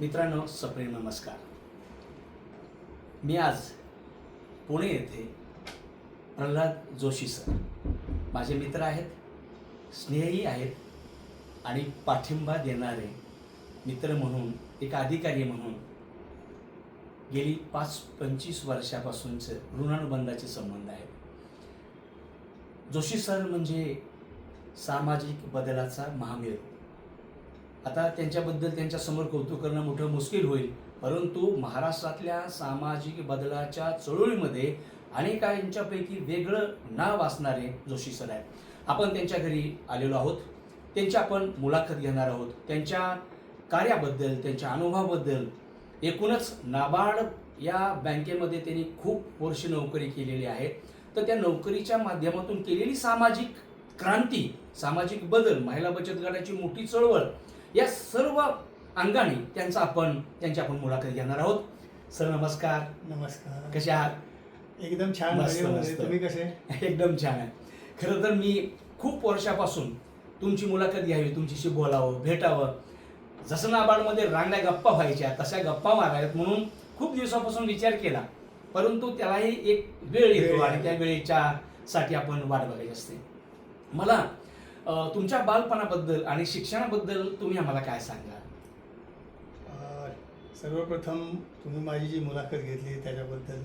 मित्रांनो सप्रेम नमस्कार. मी आज पुणे येथे प्रल्हाद जोशी सर. माझे मित्र आहेत स्नेही आहेत आणि पाठिंबा देणारे मित्र म्हणून एक अधिकारी म्हणून गेली पाच पंचवीस वर्षापासूनचे ऋणानुबंधाचे संबंध आहेत. जोशी सर म्हणजे सामाजिक बदलाचा महामेरू. आता त्यांच्याबद्दल त्यांच्यासमोर कौतुक करणं मोठं मुश्किल होईल. परंतु महाराष्ट्रातल्या सामाजिक बदलाच्या चळवळीमध्ये अनेकांच्यापैकी वेगळं नाव असणारे जोशी सर आहेत. आपण त्यांच्या घरी आलेलो आहोत. त्यांची आपण मुलाखत घेणार आहोत. त्यांच्या कार्याबद्दल त्यांच्या अनुभवाबद्दल. एकूणच नाबार्ड या बँकेमध्ये त्यांनी खूप वर्ष नोकरी केलेली आहे. तर त्या नोकरीच्या माध्यमातून केलेली सामाजिक क्रांती सामाजिक बदल महिला बचत गटाची मोठी चळवळ या सर्व अंगाने त्यांचा आपण त्यांची आपण मुलाखत घेणार आहोत. सर नमस्कार. नमस्कार. कसे आहात? एकदम छान. मस्त. तुम्ही कसे? एकदम छान आहे. खरं तर मी खूप वर्षापासून तुमची मुलाखत घ्यावी तुमच्याशी बोलावं भेटावं. जसं नाबार्डमध्ये रांगल्या गप्पा व्हायच्या तशा गप्पा माराव्यात म्हणून खूप दिवसापासून विचार केला. परंतु त्यालाही एक वेळ येतो आणि. त्या वेळेच्या साठी आपण वाट बघायची असते. मला तुमच्या बालपणाबद्दल आणि शिक्षणाबद्दल तुम्ही आम्हाला काय सांगा सर्वप्रथम तुम्ही माझी जी मुलाखत घेतली त्याच्याबद्दल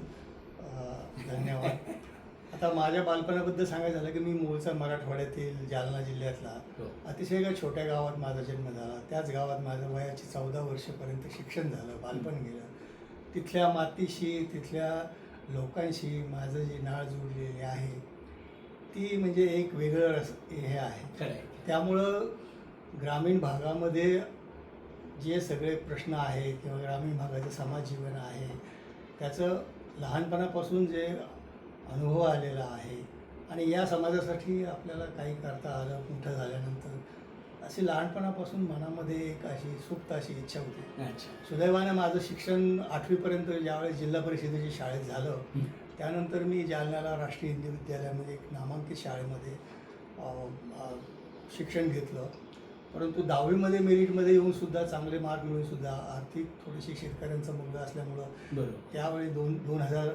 धन्यवाद. आता माझ्या बालपणाबद्दल सांगायचं झालं की मी मूळचा मराठवाड्यातील जालना जिल्ह्यातला. हो. अतिशय एका छोट्या गावात माझा जन्म झाला. त्याच गावात माझं वयाची चौदा वर्षपर्यंत शिक्षण झालं बालपण गेलं. तिथल्या मातीशी तिथल्या लोकांशी माझं जी नाळ जुळलेली आहे ती म्हणजे एक वेगळं रस हे आहे. त्यामुळं ग्रामीण भागामध्ये जे सगळे प्रश्न आहेत किंवा ग्रामीण भागाचं समाज जीवन आहे त्याचं लहानपणापासून जे अनुभव आलेला आहे आणि या समाजासाठी आपल्याला काही करता आलं मोठं झाल्यानंतर अशी लहानपणापासून मनामध्ये एक अशी सुप्त अशी इच्छा होती. अच्छा. सुदैवानं माझं शिक्षण आठवीपर्यंत ज्यावेळेस जिल्हा परिषदेच्या शाळेत झालं. त्यानंतर मी जालन्याला राष्ट्रीय हिंदी विद्यालयामध्ये एक नामांकित शाळेमध्ये शिक्षण घेतलं. परंतु दहावीमध्ये मेरिटमध्ये येऊन सुद्धा चांगले मार्क मिळून सुद्धा आर्थिक थोडीशी शेतकऱ्यांचा मुलगा असल्यामुळं त्यावेळी दोन दोन हजार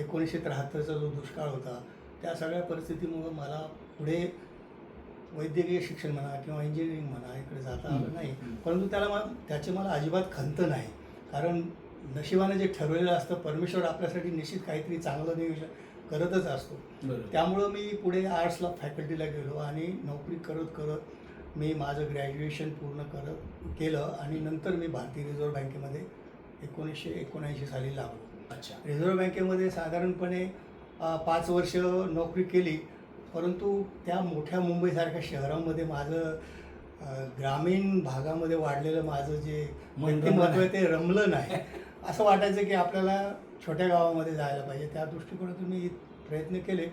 एकोणीसशे त्र्याहत्तरचा जो दुष्काळ होता त्या सगळ्या परिस्थितीमुळं मला पुढे वैद्यकीय शिक्षण म्हणा किंवा इंजिनिअरिंग म्हणा इकडे जाता आलं नाही. परंतु त्याला मा त्याची मला अजिबात खंत नाही. कारण नशिबाने जे ठरवलेलं असतं परमेश्वर आपल्यासाठी निश्चित काहीतरी चांगलं नियोजन करतच असतो. त्यामुळं मी पुढे आर्ट्सला फॅकल्टीला गेलो आणि नोकरी करत करत मी माझं ग्रॅज्युएशन पूर्ण करत केलं आणि नंतर मी भारतीय रिझर्व्ह बँकेमध्ये एकोणीसशे एकोणऐंशी साली लागलो. अच्छा. रिझर्व्ह बँकेमध्ये साधारणपणे पाच वर्ष नोकरी केली परंतु त्या मोठ्या मुंबईसारख्या शहरामध्ये माझं ग्रामीण भागामध्ये वाढलेलं माझं जे व्यक्तिमत्व आहे ते रमलं नाही. असं वाटायचं की आपल्याला छोट्या गावामध्ये जायला पाहिजे. त्या दृष्टिकोनातून मी प्रयत्न केले.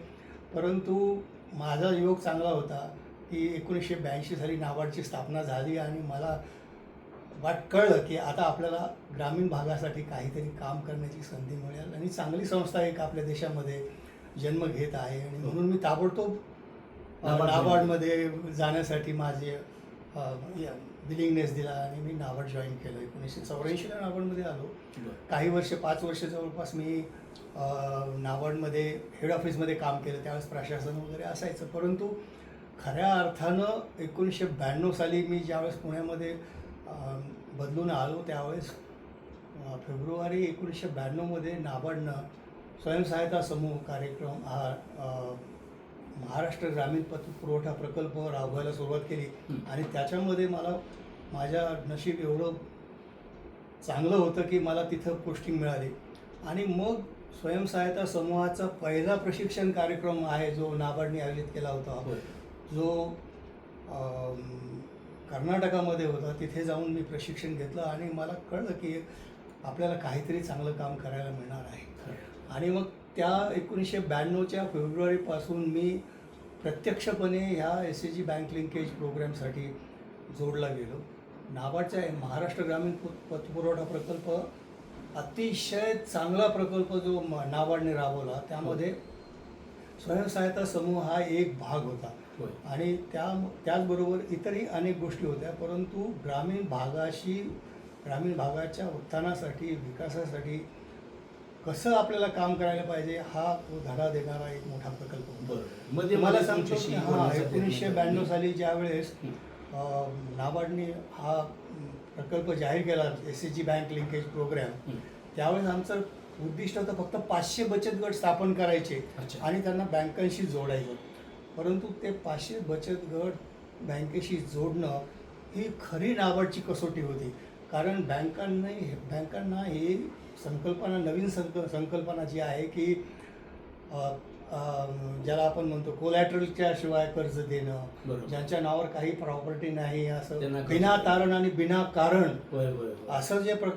परंतु माझा योग चांगला होता की एकोणीसशे ब्याऐंशी साली नाबार्डची स्थापना झाली आणि मला वाट कळलं की आता आपल्याला ग्रामीण भागासाठी काहीतरी काम करण्याची संधी मिळेल आणि चांगली संस्था एक आपल्या देशामध्ये जन्म घेत आहे. आणि म्हणून मी ताबडतोब नाबार्डमध्ये. जाण्यासाठी माझे विलिंगनेस दिला आणि मी नाबार्ड जॉईन केलं. एकोणीसशे चौऱ्याऐंशीला नाबार्डमध्ये आलो. काही वर्ष पाच वर्ष जवळपास मी नाबार्डमध्ये हेड ऑफिसमध्ये काम केलं. त्यावेळेस प्रशासन वगैरे असायचं. परंतु खऱ्या अर्थानं एकोणीसशे ब्याण्णव साली मी ज्यावेळेस पुण्यामध्ये बदलून आलो त्यावेळेस फेब्रुवारी एकोणीसशे ब्याण्णवमध्ये नाबार्डनं स्वयंसहायता समूह कार्यक्रम हा महाराष्ट्र ग्रामीण पत पुरवठा प्रकल्प राबवायला सुरुवात केली. आणि त्याच्यामध्ये मला माझ्या नशीब एवढं चांगलं होतं की मला तिथं पोस्टिंग मिळाली आणि मग स्वयंसहायता समूहाचा पहिला प्रशिक्षण कार्यक्रम आहे जो नाबार्डने आयोजित केला होता. जो कर्नाटकामध्ये होता तिथे जाऊन मी प्रशिक्षण घेतलं आणि मला कळलं की आपल्याला काहीतरी चांगलं काम करायला मिळणार आहे. आणि मग त्या एकोणीसशे ब्याण्णवच्या फेब्रुवारीपासून मी प्रत्यक्षपणे ह्या S C G bank linkage प्रोग्रॅमसाठी जोडला गेलो नाबार्डचा महाराष्ट्र ग्रामीण पत- पतपुरवठा प्रकल्प अतिशय चांगला प्रकल्प जो म- नाबार्डने राबवला त्यामध्ये स्वयंसहायता समूह हा एक भाग होता. आणि त्या त्याचबरोबर इतरही अनेक गोष्टी होत्या परंतु ग्रामीण भागाशी ग्रामीण भागाच्या उत्थानासाठी विकासासाठी कसं आपल्याला काम करायला पाहिजे हा तो धडा देणारा एक मोठा प्रकल्प होता मध्ये मध्ये सांगतो की हा एकोणीसशे. ब्याण्णव साली ज्या वेळेस हं. नाबार्डने हा प्रकल्प जाहीर केला S C G bank linkage programme. त्यावेळेस आमचं उद्दिष्ट होतं फक्त पाचशे बचत गट स्थापन करायचे. आणि त्यांना बँकांशी जोडायचं परंतु ते पाचशे बचत गट बँकेशी जोडणं ही खरी नाबार्डची कसोटी होती कारण बँकांना बँकांना ही संकल्पना नवीन संक संकल्पना जी आहे की ज्याला आपण म्हणतो कोलॅटरलच्या शिवाय कर्ज देणं. ज्यांच्या नावावर काही प्रॉपर्टी नाही असं बिना. तारण आणि बिना कारण. असं जे प्र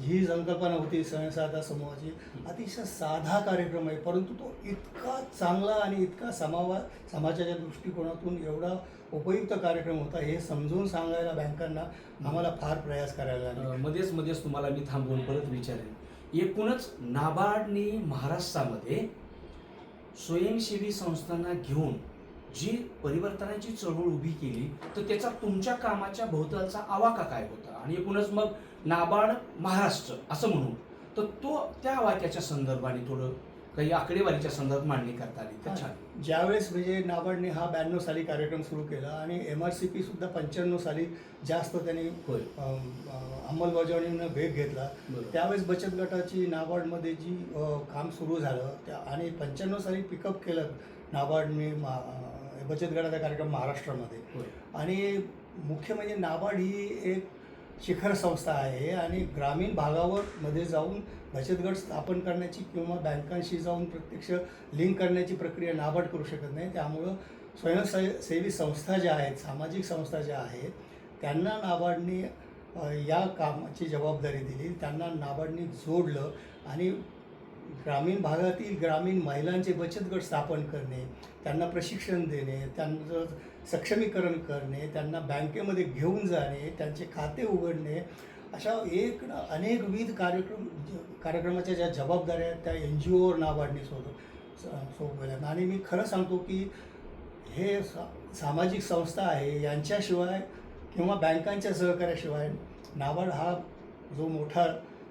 ही संकल्पना होती स्वयंसाधा समूहाची अतिशय साधा कार्यक्रम आहे. परंतु तो इतका चांगला आणि इतका समावा समाजाच्या दृष्टिकोनातून एवढा उपयुक्त कार्यक्रम होता हे समजून सांगायला बँकांना आम्हाला फार प्रयास करायला लागला. मध्येच मध्येच तुम्हाला मी थांबवून परत विचारेन. एकूणच नाबार्डने महाराष्ट्रामध्ये स्वयंसेवी संस्थांना घेऊन जी परिवर्तनाची चळवळ उभी केली तर त्याचा तुमच्या कामाच्या भोवतालचा आवाका काय होता? आणि एकूणच मग नाबार्ड महाराष्ट्र असं म्हणू तर तो त्या वाक्याच्या संदर्भाने थोडं काही आकडेवारीच्या संदर्भात मांडणी करता आली. तर छान. ज्यावेळेस म्हणजे नाबार्डने हा ब्याण्णव साली कार्यक्रम सुरू केला आणि एम आर सी पी सुद्धा पंच्याण्णव साली जास्त त्यांनी अंमलबजावणीनं वेग घेतला. त्यावेळेस बचत गटाची नाबार्डमध्ये जी काम सुरू झालं त्या आणि पंच्याण्णव साली पिकअप केलं नाबार्डने बचत गटाचा कार्यक्रम महाराष्ट्रामध्ये. आणि मुख्य म्हणजे नाबार्ड ही एक शिखर संस्था आहे आणि ग्रामीण भागावर मध्ये जाऊन बचत गट स्थापन करण्याची किंवा बँकांशी जाऊन प्रत्यक्ष लिंक करण्याची प्रक्रिया नाबार्ड करू शकत नाही. त्यामुळं स्वयंसेवी सेवी संस्था ज्या आहेत सामाजिक संस्था ज्या आहेत त्यांना नाबार्डने या कामाची जबाबदारी दिली. त्यांना नाबार्डने जोडलं आणि ग्रामीण भागातील ग्रामीण महिलांचे बचत गट स्थापन करणे त्यांना प्रशिक्षण देणे त्यांचं सक्षमीकरण करणे त्यांना बँकेमध्ये घेऊन जाणे त्यांचे खाते उघडणे अशा एक ना अनेकविध कार्यक्रम ज- कार्यक्रमाच्या ज्या जबाबदाऱ्या आहेत त्या एन जी ओवर नाबार्डने सोबत सोबत आणि मी खरं सांगतो की हे सा सामाजिक संस्था आहे यांच्याशिवाय किंवा बँकांच्या सहकार्याशिवाय नाबार्ड हा जो मोठा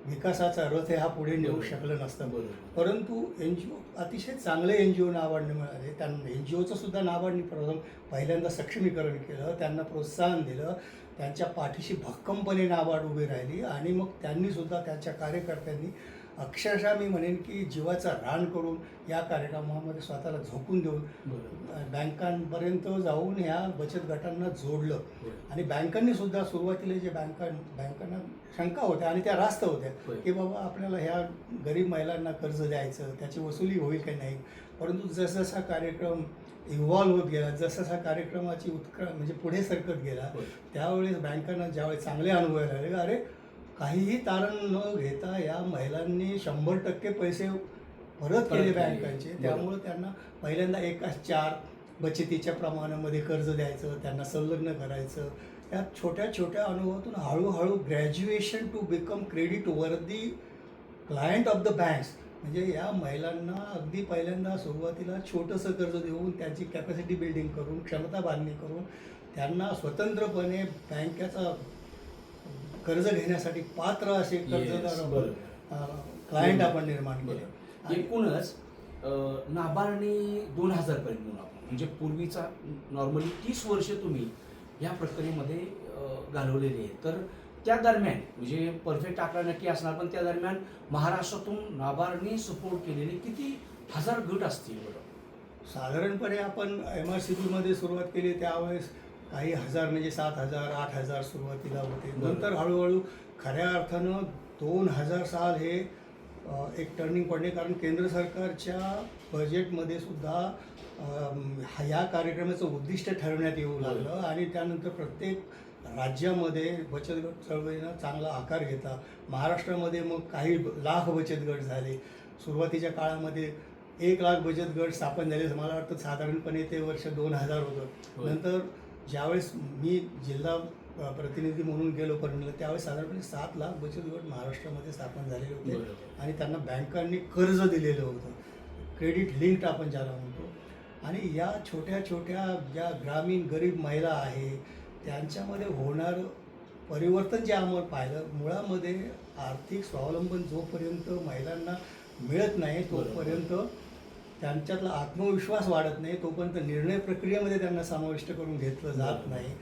विकासाचा रथ हा पुढे नेऊ. शकलं नसतं. बरोबर. परंतु एन जी ओ अतिशय चांगले एन जी ओ नाबार्डने मिळाले. त्यांना एन जी ओचं सुद्धा नाबार्डने प्रथम पहिल्यांदा सक्षमीकरण केलं. त्यांना प्रोत्साहन दिलं. त्यांच्या पाठीशी भक्कमपणे नाबार्ड उभी राहिली आणि मग त्यांनी सुद्धा त्यांच्या कार्यकर्त्यांनी अक्षरशः मी म्हणेन की जीवाचा रान करून या कार्यक्रमामध्ये स्वतःला झोकून देऊन बँकांपर्यंत जाऊन ह्या बचत गटांना जोडलं. आणि बँकांनी सुद्धा सुरुवातीला जे बँका बँकांना शंका होत्या आणि त्या रास्त होत्या. की बाबा आपल्याला ह्या गरीब महिलांना कर्ज द्यायचं त्याची वसुली होईल की नाही? परंतु जसजसा कार्यक्रम इव्हॉल्व्ह होत गेला जसजसा कार्यक्रमाची उत्क म्हणजे पुढे सरकत गेला त्यावेळेस बँकांना ज्यावेळेस चांगले अनुभव लागले अरे काहीही तारण न घेता या महिलांनी शंभर टक्के पैसे परत केले. बँकांचे. त्यामुळं त्यांना पहिल्यांदा एकाच चार बचतीच्या प्रमाणामध्ये कर्ज द्यायचं त्यांना संलग्न करायचं या छोट्या छोट्या अनुभवातून हळूहळू graduation to become credit worthy client of the banks म्हणजे या महिलांना अगदी पहिल्यांदा सुरुवातीला छोटंसं कर्ज देऊन त्यांची कॅपॅसिटी बिल्डिंग करून क्षमता बांधणी करून त्यांना स्वतंत्रपणे बँकेचा कर्ज घेण्यासाठी पात्र असे कर्जदार बरोबर. क्लायंट आपण निर्माण केले. आणि- एकूणच अं, नाबार्डने दोन हजार पर्यंत म्हणू आपण. म्हणजे पूर्वीचा नॉर्मली तीस वर्ष तुम्ही या प्रक्रियेमध्ये अं, घालवलेली आहेत. तर त्या दरम्यान म्हणजे परफेक्ट आकडा नक्की असणार पण त्या दरम्यान महाराष्ट्रातून नाबार्डने सपोर्ट केलेले किती हजार गट असतील बरं? साधारणपणे आपण एम आर सी बीमध्ये सुरुवात केली त्यावेळेस काही हजार म्हणजे सात हजार आठ हजार सुरुवातीला होते. नंतर हळूहळू खऱ्या अर्थानं दोन हजार साल हे एक टर्निंग पॉईंट आहे. कारण केंद्र सरकारच्या बजेटमध्ये सुद्धा अम, हा- या कार्यक्रमाचं उद्दिष्ट ठरवण्यात येऊ लागलं आणि त्यानंतर प्रत्येक राज्यामध्ये बचत गट चळवळीनं चांगला आकार घेतला. महाराष्ट्रामध्ये मग काही लाख बचत गट झाले. सुरुवातीच्या काळामध्ये एक लाख बचत गट स्थापन झाले. मला वाटतं साधारणपणे ते वर्ष दोन हजार होतं. होय. नंतर ज्यावेळेस मी जिल्हा प्रतिनिधी म्हणून गेलो परभणीला त्यावेळेस साधारणपणे सात लाख बचत गट महाराष्ट्रामध्ये स्थापन झालेले होते. आणि त्यांना बँकांनी कर्ज दिलेलं होतं. क्रेडिट लिंक्ड आपण ज्याला म्हणतो. आणि या छोट्या छोट्या ज्या ग्रामीण गरीब महिला आहे त्यांच्यामध्ये होणारं परिवर्तन जे आम्हाला पाहिलं मुळामध्ये आर्थिक स्वावलंबन जोपर्यंत महिलांना मिळत नाही तोपर्यंत त्यांच्यातला आत्मविश्वास वाढत नाही तोपर्यंत निर्णय प्रक्रियेमध्ये त्यांना समाविष्ट करून घेतलं जात नाही.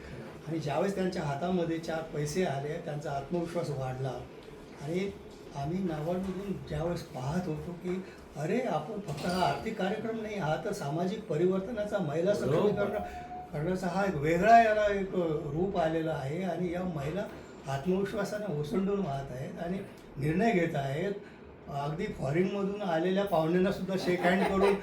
आणि ज्यावेळेस त्यांच्या हातामध्ये चार पैसे आले त्यांचा आत्मविश्वास वाढला. आणि आम्ही नाबार्डमधून ज्यावेळेस पाहत होतो की अरे आपण फक्त हा आर्थिक कार्यक्रम नाही हा तर सामाजिक परिवर्तनाचा महिला सक्षमीकरण करण्याचा हा एक वेगळा याला एक रूप आलेला आहे. आणि या महिला आत्मविश्वासाने ओसंडून वाहत आहेत आणि निर्णय घेत आहेत. अगदी फॉरेनमधून आलेल्या पाहुण्यांना सुद्धा शेक हँड करून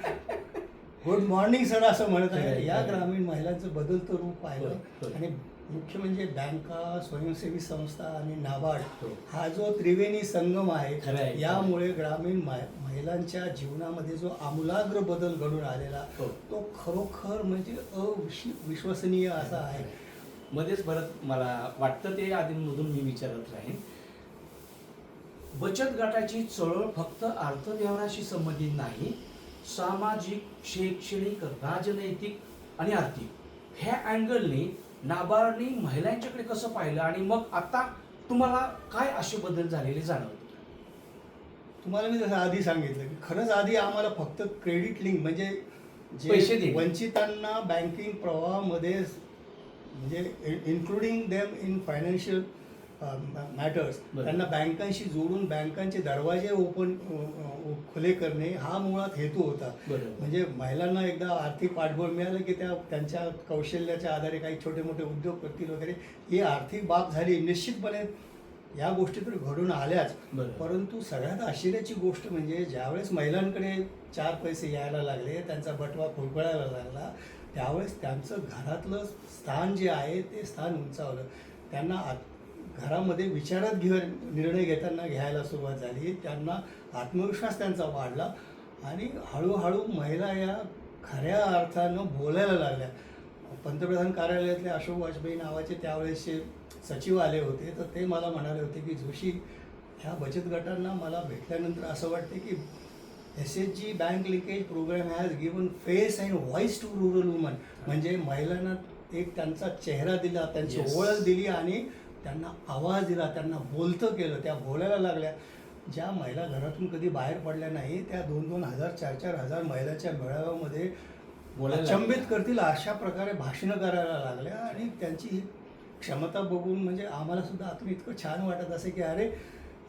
गुड मॉर्निंग सर असं म्हणत आहे या ग्रामीण महिलांचं बदलतं रूप पाहिलं. आणि मुख्य म्हणजे बँका स्वयंसेवी संस्था आणि नाबार्ड हो. हा जो त्रिवेणी संगम आहे. यामुळे ग्रामीण महिलांच्या जीवनामध्ये जो आमूलाग्र बदल घडून आलेला हो. तो खरोखर म्हणजे अविश्वसनीय असा आहे मध्येच परत मला वाटतं ते आधीमधून मी विचारत राहीन बचत गटाची चळवळ फक्त अर्थव्यवहाराशी संबंधित नाही सामाजिक शैक्षणिक राजनैतिक आणि आर्थिक ह्या अँगलने नाबार्डने महिलांच्याकडे कसं पाहिलं आणि मग आता तुम्हाला काय असे बदल झालेले जाणवते तुम्हाला मी जसं आधी सांगितलं की खरंच आधी आम्हाला फक्त क्रेडिट लिंक म्हणजे जे. वंचितांना बँकिंग प्रवाहामध्ये म्हणजे including them in financial matters. त्यांना बँकांशी जोडून बँकांचे दरवाजे ओपन खुले करणे हा मुळात हेतू होता. म्हणजे महिलांना एकदा आर्थिक पाठबळ मिळालं की त्या त्यांच्या कौशल्याच्या आधारे काही छोटे मोठे उद्योग करतील वगैरे ही आर्थिक बाब झाली. निश्चितपणे या गोष्टी तर घडून आल्याच. परंतु सगळ्यात आश्चर्याची गोष्ट म्हणजे ज्यावेळेस महिलांकडे चार पैसे यायला लागले त्यांचा बटवा खुळखुळायला लागला त्यावेळेस त्यांचं घरातलं स्थान जे आहे ते स्थान उंचावलं. त्यांना घरामध्ये विचारात घे निर्णय घेताना घ्यायला सुरुवात झाली. त्यांना आत्मविश्वास त्यांचा वाढला आणि हळूहळू महिला या खऱ्या अर्थानं बोलायला लागल्या. पंतप्रधान कार्यालयातले अशोक वाजपेयी नावाचे त्यावेळेसचे सचिव आले होते. तर ते मला म्हणाले होते की जोशी ह्या बचत गटांना मला भेटल्यानंतर असं वाटते की S H G bank linkage programme has given face and voice to rural woman. म्हणजे महिलांना एक त्यांचा चेहरा दिला त्यांची. ओळख दिली आणि त्यांना आवाज दिला त्यांना बोलतं केलं त्या बोलायला लागल्या. ज्या महिला घरातून कधी बाहेर पडल्या नाही त्या दोन दोन हजार चार चार हजार महिलाच्या मेळाव्यामध्ये बोलायला अचंबित करतील अशा प्रकारे भाषणं करायला लागल्या आणि त्यांची क्षमता बघून म्हणजे आम्हाला सुद्धा आतून इतकं छान वाटत असे की अरे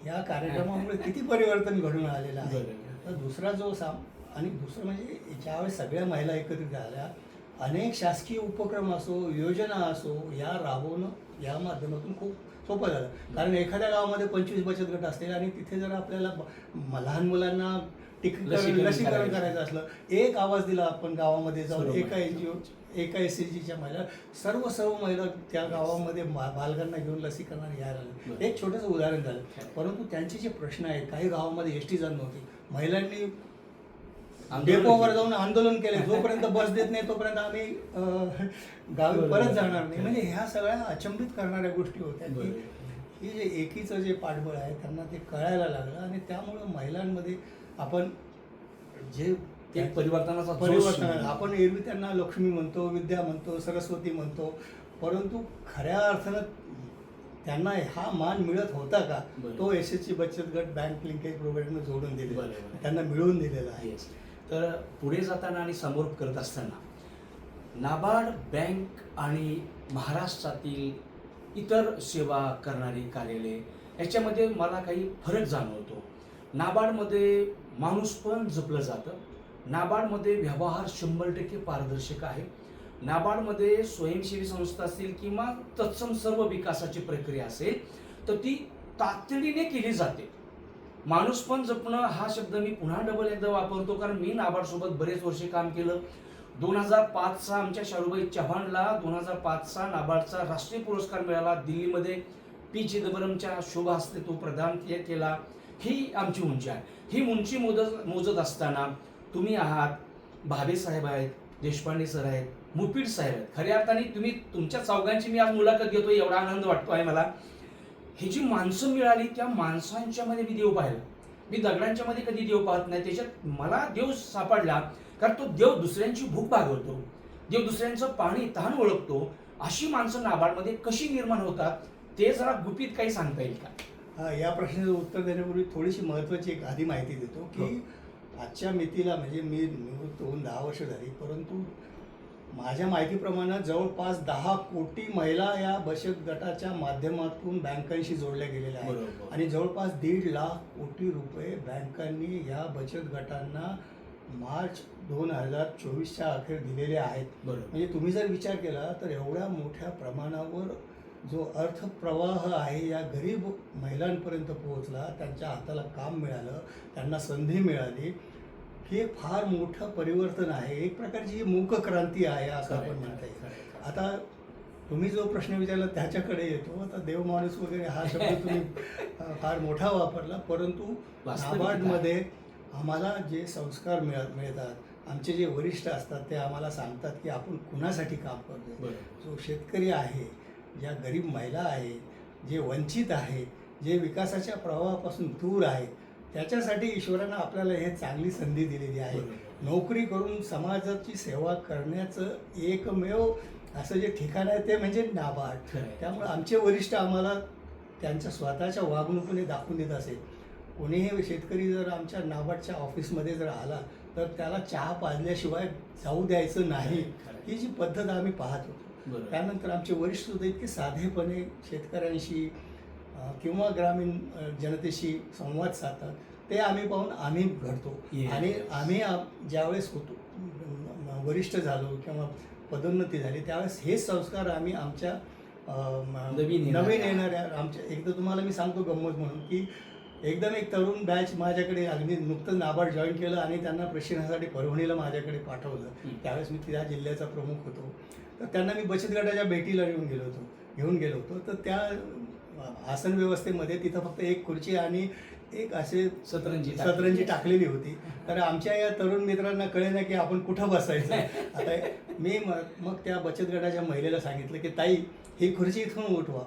या कार्यक्रमामुळे किती परिवर्तन घडून आलेलं आहे. तर दुसरा जो साम आणि दुसरं म्हणजे ज्यावेळेस सगळ्या महिला एकत्रित झाल्या अनेक शासकीय उपक्रम असो योजना असो या राबवणं या माध्यमातून खूप सोपं झालं कारण एखाद्या गावामध्ये पंचवीस बचत गट असतील आणि तिथे जर आपल्याला लहान मुलांना टीकाकरण लसीकरण करायचं. असलं एक आवाज दिला आपण गावामध्ये जाऊन एका. एन जी ओ एका एस सी जीच्या महिला सर्व सर्व महिला त्या गावामध्ये बालकांना घेऊन लसीकरणाला यायला लागल्या बरं. एक छोटंसं उदाहरण झालं परंतु त्यांचे जे प्रश्न आहेत काही गावामध्ये एस टी जात नव्हती महिलांनी डेपोवर. जाऊन आंदोलन केले जोपर्यंत बस देत नाही तोपर्यंत आम्ही गावी. परत जाणार नाही म्हणजे ह्या सगळ्या अचंबित करणाऱ्या गोष्टी होत्या की. ही जे एकीचं जे पाठबळ आहे त्यांना ते कळायला लागलं आणि त्यामुळं महिलांमध्ये आपण जे परिवर्तनाचा परिवर्तन. आपण एरवी त्यांना लक्ष्मी म्हणतो विद्या म्हणतो सरस्वती म्हणतो परंतु खऱ्या अर्थानं त्यांना हा मान मिळत होता का. तो एस एस सी बचत गट बँक लिंकेज प्रोग्रामने जोडून दिले. त्यांना मिळवून दिलेला आहे. तर पुढे जाताना आणि समोर करत असताना नाबार्ड बँक आणि महाराष्ट्रातील इतर सेवा करणारी कार्यालये याच्यामध्ये मला काही फरक जाणवतो. नाबार्डमध्ये माणूस पण जपलं जातं. नाबार्डमध्ये व्यवहार शंभर टक्के पारदर्शक आहे. नाबार्डमध्ये स्वयंसेवी संस्था असतील किंवा तत्सम सर्व विकासाची प्रक्रिया असेल तर ती तातडीने केली जाते. माणूस पण जपणं हा शब्द मी पुन्हा डबल एकदा वापरतो कारण मी नाबार्डसोबत बरेच वर्षे काम केलं. दोन हजार पाचचा आमच्या शारूबाई चव्हाणला दोन हजार पाचचा नाबार्डचा राष्ट्रीय पुरस्कार मिळाला. दिल्लीमध्ये पी. चिदंबरमच्या शुभ हस्ते तो प्रदान के- केला. ही आमची उंची आहे. ही उंची मोजत मोजत असताना तुम्ही आहात भावे साहेब आहेत देशपांडे सर आहेत मुपीड साहेब आहेत. खऱ्या अर्थाने तुम्ही तुमच्या चौघांची मी आज मुलाखत घेतो एवढा आनंद वाटतो आहे मला. ही जी माणसं मिळाली त्या माणसांच्या मध्ये मी देव पाहिला. मी दगडांच्या मध्ये कधी देव पाहत नाही त्याच्यात मला देव सापडला कारण तो देव दुसऱ्यांची भूक भागवतो. देव दुसऱ्यांचं पाणी तहान ओळखतो. अशी माणसं नाबार्डमध्ये कशी निर्माण होतात ते जरा गुपित काही सांगता येईल का? हा, या प्रश्नाचं उत्तर देण्यापूर्वी थोडीशी महत्त्वाची एक आधी माहिती देतो हो. की आजच्या मितीला म्हणजे मी निवृत्त होऊन दहा वर्ष झाली परंतु माझ्या माहितीप्रमाणे जवळपास दहा कोटी महिला या बचत गटाच्या माध्यमातून बँकांशी जोडल्या गेलेल्या आहेत. आणि जवळपास दीड लाख कोटी रुपये बँकांनी या बचत गटांना मार्च दोन हजार चोवीसच्या अखेर दिलेले आहेत. म्हणजे तुम्ही जर विचार केला तर एवढ्या मोठ्या प्रमाणावर जो अर्थप्रवाह आहे या गरीब महिलांपर्यंत पोहोचला त्यांच्या हाताला काम मिळालं त्यांना संधी मिळाली हे फार मोठं परिवर्तन आहे. एक प्रकारची ही मूक क्रांती आहे असं आपण म्हणता येईल. आता तुम्ही जो प्रश्न विचारला त्याच्याकडे येतो. आता देवमाणूस वगैरे हा शब्द तुम्ही फार मोठा वापरला. परंतु नाबार्डमध्ये आम्हाला जे संस्कार मिळत मिळतात आमचे जे वरिष्ठ असतात ते आम्हाला सांगतात की आपण कुणासाठी काम करतो जो शेतकरी आहे ज्या गरीब महिला आहेत जे वंचित आहेत जे विकासाच्या प्रवाहापासून दूर आहेत त्याच्यासाठी ईश्वरानं आपल्याला हे चांगली संधी दिलेली आहे. नोकरी करून समाजाची सेवा करण्याचं एकमेव असं जे ठिकाण आहे ते म्हणजे नाबार्ड. त्यामुळे आमचे वरिष्ठ आम्हाला त्यांच्या स्वतःच्या वागणुकीने दाखवून देत असेल कोणीही शेतकरी जर आमच्या नाबार्डच्या ऑफिसमध्ये जर आला तर त्याला चहा पाजल्याशिवाय जाऊ द्यायचं नाही. ही जी पद्धत आम्ही पाहत होतो त्यानंतर आमचे वरिष्ठ सुद्धा इतके साधेपणे शेतकऱ्यांशी किंवा ग्रामीण जनतेशी संवाद साधतात ते आम्ही पाहून आम्ही घडतो. आणि आम्ही ज्यावेळेस होतो वरिष्ठ झालो किंवा पदोन्नती झाली त्यावेळेस हेच संस्कार आम्ही आमच्या नवीन येणाऱ्या- नवीन येणाऱ्या आमच्या एकदा तुम्हाला मी सांगतो गंमत म्हणून की एकदम एक तरुण बॅच माझ्याकडे अगदी नुकतंच नाबार्ड जॉईन केलं आणि त्यांना प्रशिक्षणासाठी परभणीला माझ्याकडे पाठवलं. हं. त्यावेळेस मी त्या जिल्ह्याचा प्रमुख होतो. तर त्यांना मी बचत गटाच्या भेटीला घेऊन गेलो होतो घेऊन गेलो होतो. तर त्या आसन व्यवस्थेमध्ये तिथं फक्त एक खुर्ची आणि एक असे सतरंजी. सतरंजी टाकलेली होती. तर आमच्या या तरुण मित्रांना कळे ना की आपण कुठं बसायचं. आता मी मग त्या बचत गटाच्या महिलेला सांगितलं की ताई ही खुर्ची इथून उठवा.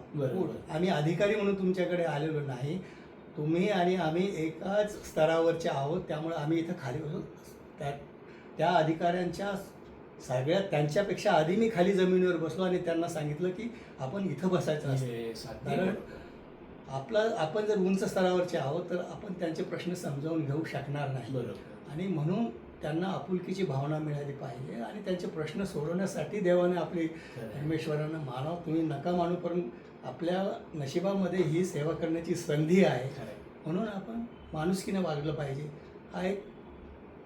आम्ही अधिकारी म्हणून तुमच्याकडे आलेलो नाही. तुम्ही आणि आम्ही एकाच स्तरावरचे आहोत. त्यामुळे आम्ही इथं खाली बसू त्या त्या अधिकाऱ्यांच्या सगळ्यात त्यांच्यापेक्षा आधी मी खाली जमिनीवर बसलो आणि त्यांना सांगितलं की आपण इथं बसायचं असतं कारण. आपला आपण जर उंच स्तरावरचे आहोत तर आपण त्यांचे प्रश्न समजावून घेऊ शकणार नाही बरोबर आणि म्हणून त्यांना आपुलकीची भावना मिळाली पाहिजे आणि त्यांचे प्रश्न सोडवण्यासाठी देवाने आपली. परमेश्वरानं मानव तुम्ही नका मानू पण आपल्या नशिबामध्ये ही सेवा करण्याची संधी आहे. म्हणून आपण माणुसकीने वागलं पाहिजे हा एक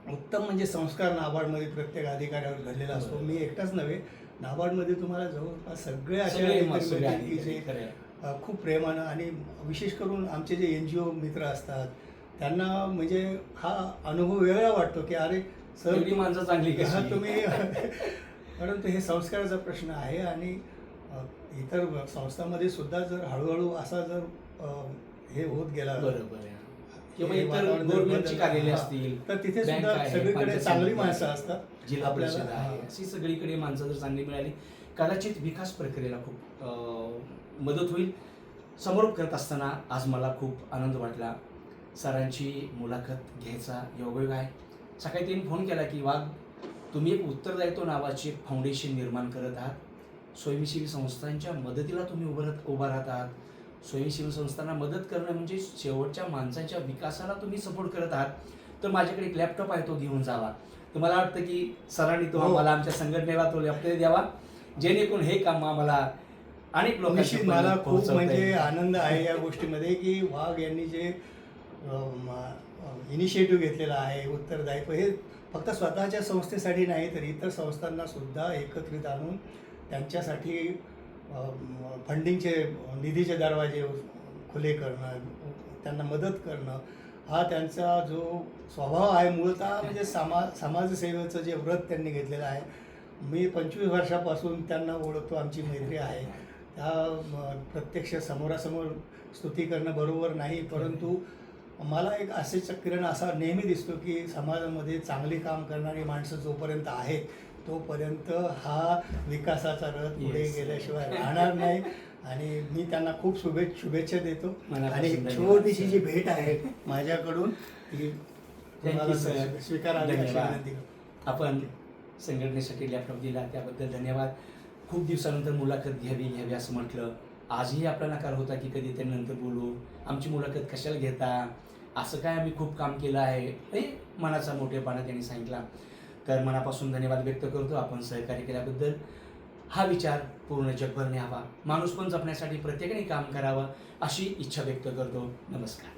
उत्तम म्हणजे संस्कार नाबार्डमध्ये प्रत्येक अधिकाऱ्यावर घडलेला असतो. मी एकटाच नव्हे नाबार्डमध्ये तुम्हाला जवळपास सगळे असे सगळे अधिकारी मग सगळे मिळतील की अधिकारी, जे खरं आहे. अ, खूप प्रेमानं आणि विशेष करून आमचे जे एन जी ओ मित्र असतात त्यांना म्हणजे हा अनुभव वेगळा वाटतो की अरे सर माणसं चांगली हा, तुम्ही परंतु हे संस्काराचा प्रश्न आहे आणि इतर संस्थांमध्ये सुद्धा जर हळूहळू असा जर हे होत गेला बरोबर किंवा इतर गव्हर्नमेंटची कार्यालय असतील तर तिथे सुद्धा सगळीकडे चांगली माणसं असतात. जिल्हा परिषद आहे. अशी सगळीकडे माणसं जर चांगली मिळाली कदाचित विकास प्रक्रियेला खूप मदत होईल. समोर करत असताना आज मला खूप आनंद वाटला. सरांची मुलाखत घ्यायचा योगायोग आहे. सकाळी त्यांनी फोन केला की वाघ तुम्ही एक उत्तरदायित्व नावाची फाउंडेशन निर्माण करत आहात. स्वयंसेवी संस्थांच्या मदतीला तुम्ही उभं उभा राहत आहात. स्वयंसेवी संस्थांना मदत करणं म्हणजे शेवटच्या माणसाच्या विकासाला तुम्ही सपोर्ट करत आहात तर माझ्याकडे एक लॅपटॉप आहे तो घेऊन जावा तर मला वाटतं की सरांनी तो हो. आम्हाला आमच्या संघटनेला तो लॅपटॉप द्यावा जेणेकरून हे काम आम्हाला अनेक निश्चित मला खूप म्हणजे. आनंद आहे या गोष्टीमध्ये की वाघ यांनी जे इनिशिएटिव्ह घेतलेला आहे उत्तरदायित्व हे फक्त स्वतःच्या संस्थेसाठी नाही तर इतर संस्थांना सुद्धा एकत्रित आणून त्यांच्यासाठी फंडिंगचे निधीचे दरवाजे खुले करणं त्यांना मदत करणं हा त्यांचा जो स्वभाव आहे मूळतः म्हणजे समा समाजसेवेचं जे व्रत त्यांनी घेतलेलं आहे मी पंचवीस वर्षापासून त्यांना ओळखतो आमची मैत्री आहे. त्या प्रत्यक्ष समोरासमोर स्तुती करणं बरोबर नाही परंतु मला एक असे किरण असा नेहमी दिसतो की समाजामध्ये चांगली काम करणारी माणसं जोपर्यंत आहेत तोपर्यंत हा विकासाचा रथ पुढे Yes. गेल्याशिवाय राहणार नाही आणि मी त्यांना खूप शुभेच्छा शुभेच्छा देतो आणि. छोटीशी जी भेट आहे माझ्याकडून ती. स्वीकारावी. विनंती. आपण संघटनेसाठी लॅपटॉप दिला त्याबद्दल धन्यवाद खूप दिवसानंतर मुलाखत घ्यावी घ्यावी असं म्हटलं आजही आपला नकार होता की कधी ते नंतर बोलू आमची मुलाखत कशाला घेता असं काय आम्ही खूप काम केलं आहे हे मनाचा मोठेपणा त्यांनी सांगितला तर मनापासून धन्यवाद व्यक्त करतो. आपण सहकार्य केल्याबद्दल हा विचार पूर्ण जगभर न्यावा माणूस पण जपण्यासाठी प्रत्येकाने काम करावं अशी इच्छा व्यक्त करतो. नमस्कार.